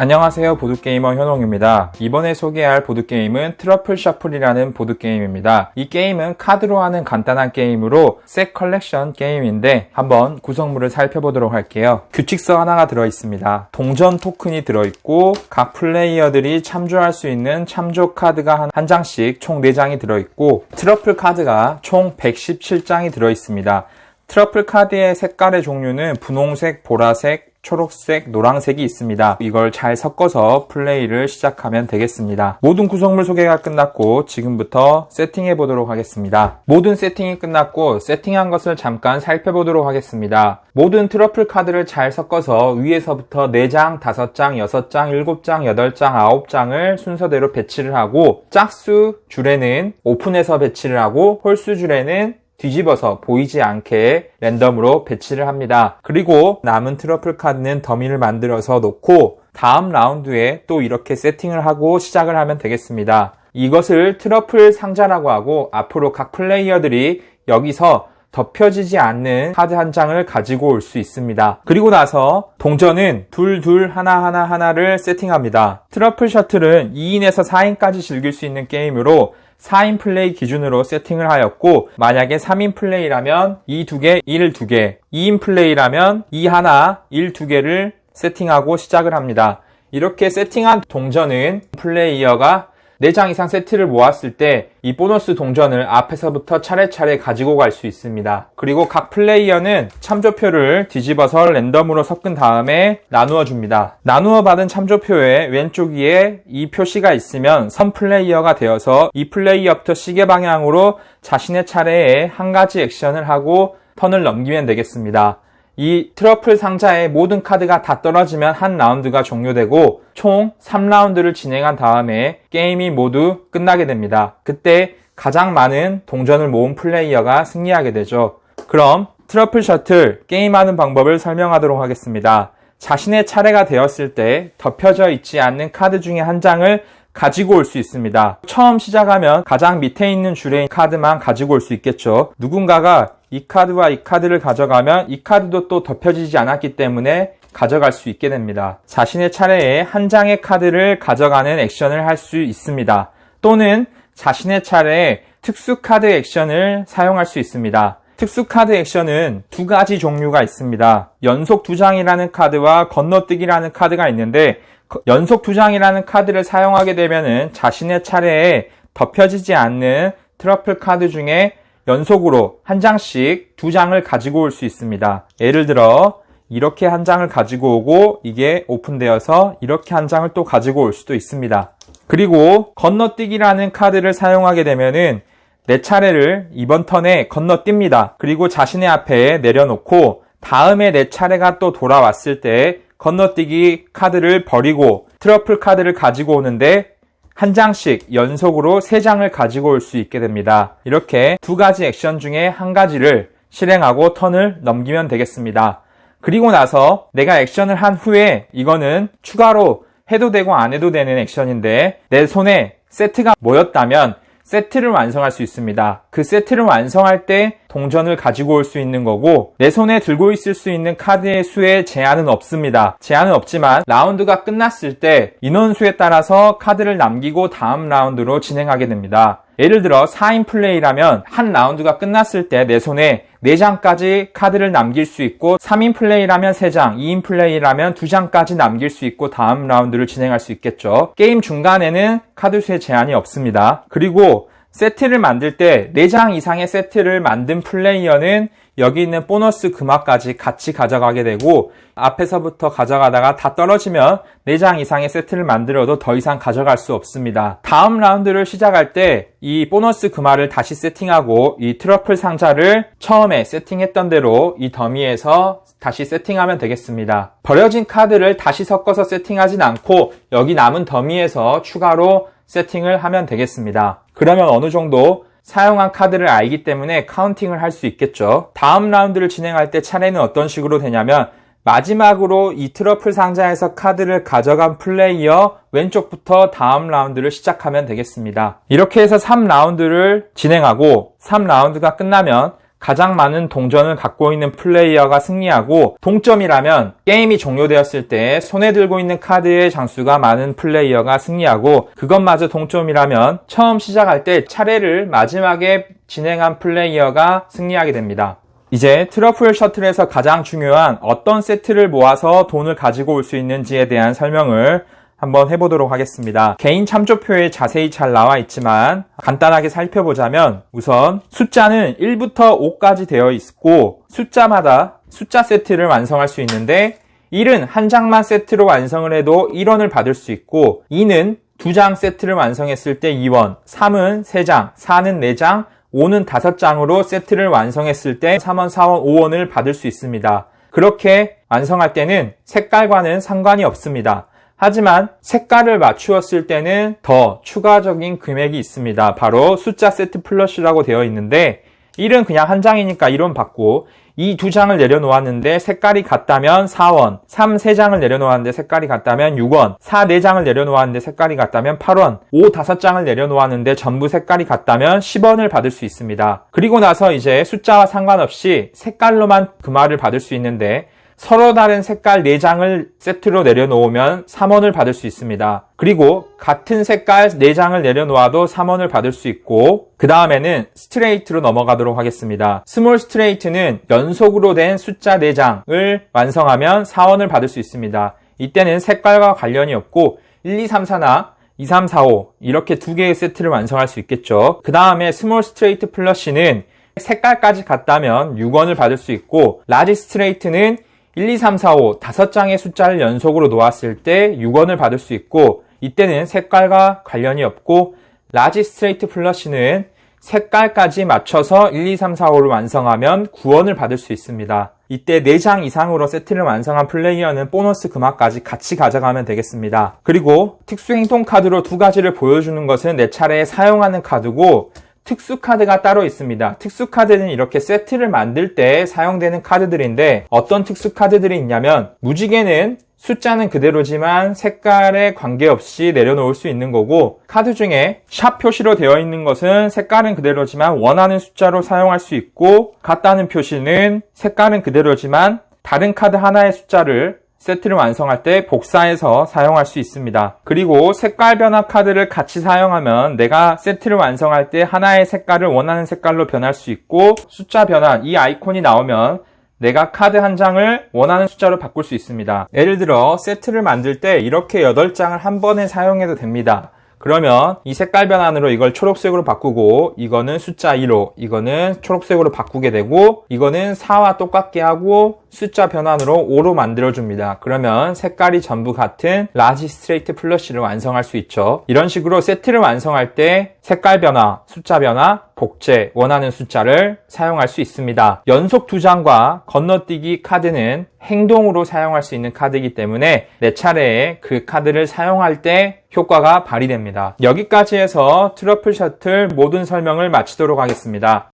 안녕하세요. 보드게이머 현홍입니다. 이번에 소개할 보드게임은 트러플 셔플이라는 보드게임입니다. 이 게임은 카드로 하는 간단한 게임으로 색 컬렉션 게임인데 한번 구성물을 살펴보도록 할게요. 규칙서 하나가 들어있습니다. 동전 토큰이 들어있고 각 플레이어들이 참조할 수 있는 참조 카드가 한, 한 장씩 총 4장이 들어있고 트러플 카드가 총 117장이 들어있습니다. 트러플 카드의 색깔의 종류는 분홍색, 보라색, 초록색, 노란색이 있습니다. 이걸 잘 섞어서 플레이를 시작하면 되겠습니다. 모든 구성물 소개가 끝났고 지금부터 세팅해 보도록 하겠습니다. 모든 세팅이 끝났고 세팅한 것을 잠깐 살펴보도록 하겠습니다. 모든 트러플 카드를 잘 섞어서 위에서부터 4장, 5장, 6장, 7장, 8장, 9장을 순서대로 배치를 하고 짝수 줄에는 오픈해서 배치를 하고 홀수 줄에는 뒤집어서 보이지 않게 랜덤으로 배치를 합니다. 그리고 남은 트러플 카드는 더미를 만들어서 놓고 다음 라운드에 또 이렇게 세팅을 하고 시작을 하면 되겠습니다. 이것을 트러플 상자라고 하고 앞으로 각 플레이어들이 여기서 덮여지지 않는 카드 한 장을 가지고 올 수 있습니다. 그리고 나서 동전은 둘, 둘, 하나, 하나, 하나를 세팅합니다. 트러플 셔틀은 2인에서 4인까지 즐길 수 있는 게임으로 4인 플레이 기준으로 세팅을 하였고 만약에 3인 플레이라면 2 2개, 1 2개 2인 플레이라면 2 하나, 1 2개를 세팅하고 시작을 합니다. 이렇게 세팅한 동전은 플레이어가 4장 이상 세트를 모았을 때 이 보너스 동전을 앞에서부터 차례차례 가지고 갈 수 있습니다. 그리고 각 플레이어는 참조표를 뒤집어서 랜덤으로 섞은 다음에 나누어 줍니다. 나누어 받은 참조표의 왼쪽 위에 이 표시가 있으면 선 플레이어가 되어서 이 플레이어부터 시계 방향으로 자신의 차례에 한 가지 액션을 하고 턴을 넘기면 되겠습니다. 이 트러플 상자의 모든 카드가 다 떨어지면 한 라운드가 종료되고 총 3라운드를 진행한 다음에 게임이 모두 끝나게 됩니다. 그때 가장 많은 동전을 모은 플레이어가 승리하게 되죠. 그럼 트러플 셔틀 게임하는 방법을 설명하도록 하겠습니다. 자신의 차례가 되었을 때 덮여져 있지 않는 카드 중에 한 장을 가지고 올 수 있습니다. 처음 시작하면 가장 밑에 있는 줄에 카드만 가지고 올 수 있겠죠. 누군가가 이 카드와 이 카드를 가져가면 이 카드도 또 덮여지지 않았기 때문에 가져갈 수 있게 됩니다. 자신의 차례에 한 장의 카드를 가져가는 액션을 할 수 있습니다. 또는 자신의 차례에 특수 카드 액션을 사용할 수 있습니다. 특수 카드 액션은 두 가지 종류가 있습니다. 연속 두 장이라는 카드와 건너뛰기라는 카드가 있는데 연속 두 장이라는 카드를 사용하게 되면 자신의 차례에 덮여지지 않는 트러플 카드 중에 연속으로 한 장씩 두 장을 가지고 올 수 있습니다. 예를 들어 이렇게 한 장을 가지고 오고 이게 오픈되어서 이렇게 한 장을 또 가지고 올 수도 있습니다. 그리고 건너뛰기라는 카드를 사용하게 되면은 내 차례를 이번 턴에 건너뜁니다. 그리고 자신의 앞에 내려놓고 다음에 내 차례가 또 돌아왔을 때 건너뛰기 카드를 버리고 트러플 카드를 가지고 오는데 한 장씩 연속으로 세 장을 가지고 올 수 있게 됩니다. 이렇게 두 가지 액션 중에 한 가지를 실행하고 턴을 넘기면 되겠습니다. 그리고 나서 내가 액션을 한 후에 이거는 추가로 해도 되고 안 해도 되는 액션인데 내 손에 세트가 모였다면 세트를 완성할 수 있습니다. 그 세트를 완성할 때 동전을 가지고 올 수 있는 거고 내 손에 들고 있을 수 있는 카드의 수에 제한은 없습니다. 제한은 없지만 라운드가 끝났을 때 인원수에 따라서 카드를 남기고 다음 라운드로 진행하게 됩니다. 예를 들어 4인 플레이라면 한 라운드가 끝났을 때 내 손에 4장까지 카드를 남길 수 있고 3인 플레이라면 3장, 2인 플레이라면 2장까지 남길 수 있고 다음 라운드를 진행할 수 있겠죠. 게임 중간에는 카드 수에 제한이 없습니다. 그리고 세트를 만들 때 4장 이상의 세트를 만든 플레이어는 여기 있는 보너스 금화까지 같이 가져가게 되고 앞에서부터 가져가다가 다 떨어지면 4장 이상의 세트를 만들어도 더 이상 가져갈 수 없습니다. 다음 라운드를 시작할 때 이 보너스 금화를 다시 세팅하고 이 트러플 상자를 처음에 세팅했던 대로 이 더미에서 다시 세팅하면 되겠습니다. 버려진 카드를 다시 섞어서 세팅하진 않고 여기 남은 더미에서 추가로 세팅을 하면 되겠습니다. 그러면 어느 정도 사용한 카드를 알기 때문에 카운팅을 할 수 있겠죠. 다음 라운드를 진행할 때 차례는 어떤 식으로 되냐면 마지막으로 이 트러플 상자에서 카드를 가져간 플레이어 왼쪽부터 다음 라운드를 시작하면 되겠습니다. 이렇게 해서 3라운드를 진행하고 3라운드가 끝나면 가장 많은 동전을 갖고 있는 플레이어가 승리하고 동점이라면 게임이 종료되었을 때 손에 들고 있는 카드의 장수가 많은 플레이어가 승리하고 그것마저 동점이라면 처음 시작할 때 차례를 마지막에 진행한 플레이어가 승리하게 됩니다. 이제 트러플 셔틀에서 가장 중요한 어떤 세트를 모아서 돈을 가지고 올 수 있는지에 대한 설명을 한번 해보도록 하겠습니다. 개인 참조표에 자세히 잘 나와 있지만 간단하게 살펴보자면 우선 숫자는 1부터 5까지 되어 있고 숫자마다 숫자 세트를 완성할 수 있는데 1은 한 장만 세트로 완성을 해도 1원을 받을 수 있고 2는 두 장 세트를 완성했을 때 2원, 3은 3장, 4는 4장, 5는 5장으로 세트를 완성했을 때 3원, 4원, 5원을 받을 수 있습니다. 그렇게 완성할 때는 색깔과는 상관이 없습니다. 하지만 색깔을 맞추었을 때는 더 추가적인 금액이 있습니다. 바로 숫자 세트 플러스라고 되어 있는데 1은 그냥 한 장이니까 1원 받고 이 두 장을 내려놓았는데 색깔이 같다면 4원, 3, 3장을 내려놓았는데 색깔이 같다면 6원, 4, 4장을 내려놓았는데 색깔이 같다면 8원, 5, 5장을 내려놓았는데 전부 색깔이 같다면 10원을 받을 수 있습니다. 그리고 나서 이제 숫자와 상관없이 색깔로만 금화를 받을 수 있는데 서로 다른 색깔 4장을 세트로 내려놓으면 3원을 받을 수 있습니다. 그리고 같은 색깔 4장을 내려놓아도 3원을 받을 수 있고 그 다음에는 스트레이트로 넘어가도록 하겠습니다. 스몰 스트레이트는 연속으로 된 숫자 4장을 완성하면 4원을 받을 수 있습니다. 이때는 색깔과 관련이 없고 1, 2, 3, 4나 2, 3, 4, 5 이렇게 두 개의 세트를 완성할 수 있겠죠. 그 다음에 스몰 스트레이트 플러시는 색깔까지 같다면 6원을 받을 수 있고 라지 스트레이트는 1, 2, 3, 4, 5 다섯 장의 숫자를 연속으로 놓았을 때 6원을 받을 수 있고 이때는 색깔과 관련이 없고 라지 스트레이트 플러시는 색깔까지 맞춰서 1, 2, 3, 4, 5를 완성하면 9원을 받을 수 있습니다. 이때 4장 이상으로 세트를 완성한 플레이어는 보너스 금화까지 같이 가져가면 되겠습니다. 그리고 특수 행동 카드로 두 가지를 보여주는 것은 내 차례에 사용하는 카드고 특수 카드가 따로 있습니다. 특수 카드는 이렇게 세트를 만들 때 사용되는 카드들인데 어떤 특수 카드들이 있냐면 무지개는 숫자는 그대로지만 색깔에 관계없이 내려놓을 수 있는 거고 카드 중에 샵 표시로 되어 있는 것은 색깔은 그대로지만 원하는 숫자로 사용할 수 있고 같다는 표시는 색깔은 그대로지만 다른 카드 하나의 숫자를 세트를 완성할 때 복사해서 사용할 수 있습니다. 그리고 색깔 변화 카드를 같이 사용하면 내가 세트를 완성할 때 하나의 색깔을 원하는 색깔로 변할 수 있고 숫자 변환 이 아이콘이 나오면 내가 카드 한 장을 원하는 숫자로 바꿀 수 있습니다. 예를 들어 세트를 만들 때 이렇게 8장을 한 번에 사용해도 됩니다. 그러면 이 색깔 변환으로 이걸 초록색으로 바꾸고 이거는 숫자 2로 이거는 초록색으로 바꾸게 되고 이거는 4와 똑같게 하고 숫자 변환으로 5로 만들어줍니다. 그러면 색깔이 전부 같은 라지 스트레이트 플러시를 완성할 수 있죠. 이런 식으로 세트를 완성할 때 색깔 변화, 숫자 변화, 복제, 원하는 숫자를 사용할 수 있습니다. 연속 두 장과 건너뛰기 카드는 행동으로 사용할 수 있는 카드이기 때문에 내 차례에 그 카드를 사용할 때 효과가 발휘됩니다. 여기까지 해서 트러플 셔틀 모든 설명을 마치도록 하겠습니다.